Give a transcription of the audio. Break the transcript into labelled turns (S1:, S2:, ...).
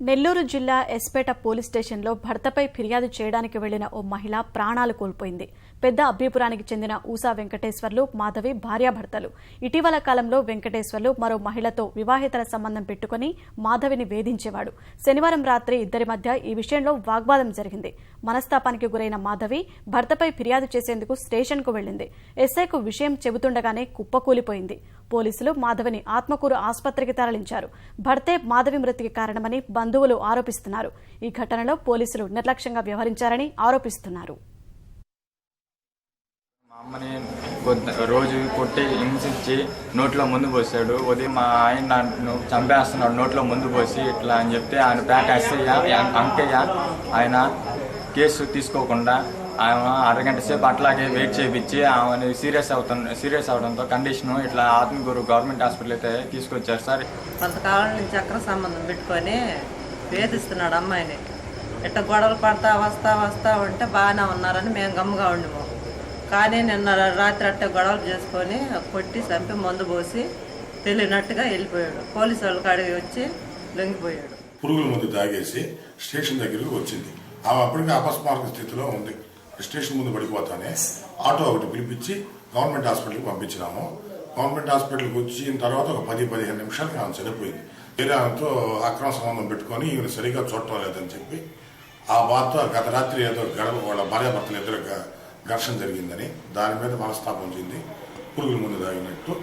S1: నెల్లూరు జిల్లా ఎస్పేట పోలీస్ స్టేషన్లో భర్తపై ఫిర్యాదు చేయడానికి వెళ్ళిన ఓ మహిళ ప్రాణాలు కోల్పోయింది. పెద్ద అభ్యపురానికి చెందిన ఊసా వెంకటేశ్వర్లు మాధవి భార్యాభర్తలు. ఇటీవల కాలంలో వెంకటేశ్వర్లు మరో మహిళతో వివాహేతర సంబంధం పెట్టుకుని మాధవిని వేధించేవాడు. శనివారం రాత్రి ఇద్దరి మధ్య ఈ విషయంలో వాగ్వాదం జరిగింది. మనస్తాపానికి గురైన మాధవి భర్తపై ఫిర్యాదు చేసేందుకు స్టేషన్కు వెళ్ళింది ఎస్ఐకు విషయం చెబుతుండగానే కుప్పకూలిపోయింది. పోలీసులు మాధవిని ఆత్మకూరు ఆసుపత్రికి తరలించారు. భర్తే మాధవి మృతికి కారణమని బంధువులు ఆరోపిస్తున్నారు. ఈ ఘటనలో పోలీసులు నిర్లక్ష్యంగా వ్యవహరించారని ఆరోపిస్తున్నారు.
S2: అమ్మని రోజు కొట్టి హింసించి నోట్లో ముందు పోసాడు. ఉదయం మా ఆయన నన్ను చంపేస్తున్నాడు. నోట్లో ముందు పోసి ఇట్లా అని చెప్తే ఆయన ప్యాక్ అస్సయ్య అంకయ్య ఆయన కేసు తీసుకోకుండా ఆయన అరగంట సేపు అట్లాగే వెయిట్ చేయించి ఆమె సీరియస్ అవుతున్న సీరియస్ అవడంతో కండిషన్ ఇట్లా ఆత్మకూరు గవర్నమెంట్ హాస్పిటల్ అయితే తీసుకొచ్చారు. సార్.
S3: కొంతకాలం నుంచి అక్రమ సంబంధం పెట్టుకొని వేధిస్తున్నాడు అమ్మాయిని. ఇట్ట గొడవలు పడతా వస్తా వస్తా ఉంటే బాగానే ఉన్నారని మేము గమ్ముగా ఉండిము. కానీ నిన్న రాత్రి అట్టే గొడవలు చేసుకొని కొట్టి చంపి మందు పోసి తెలియనట్టుగా వెళ్ళిపోయాడు. పోలీసు వాళ్ళ కాడికి వచ్చి లొంగిపోయాడు.
S4: పురుగుల మందు తాగేసి స్టేషన్ దగ్గరికి వచ్చింది. ఆమె అప్పటికే అపస్మారక స్థితిలో ఉంది. స్టేషన్ ముందు పడిపోతానే ఆటో ఒకటి పిలిపించి గవర్నమెంట్ హాస్పిటల్కి పంపించినాము. గవర్నమెంట్ హాస్పిటల్కి వచ్చిన తర్వాత ఒక పది పదిహేను నిమిషాలకి ఆమె చనిపోయింది. వేరే ఆమెతో అక్రమ సంబంధం పెట్టుకొని ఈమెను సరిగా చూడటం లేదని చెప్పి ఆ బాధతో గత రాత్రి ఏదో గడప వాళ్ళ భార్యాభర్తలు ఇద్దరు ఘర్షణ జరిగిందని దాని మీద మనస్తాపం చెంది పురుగుల ముందు తాగినట్టు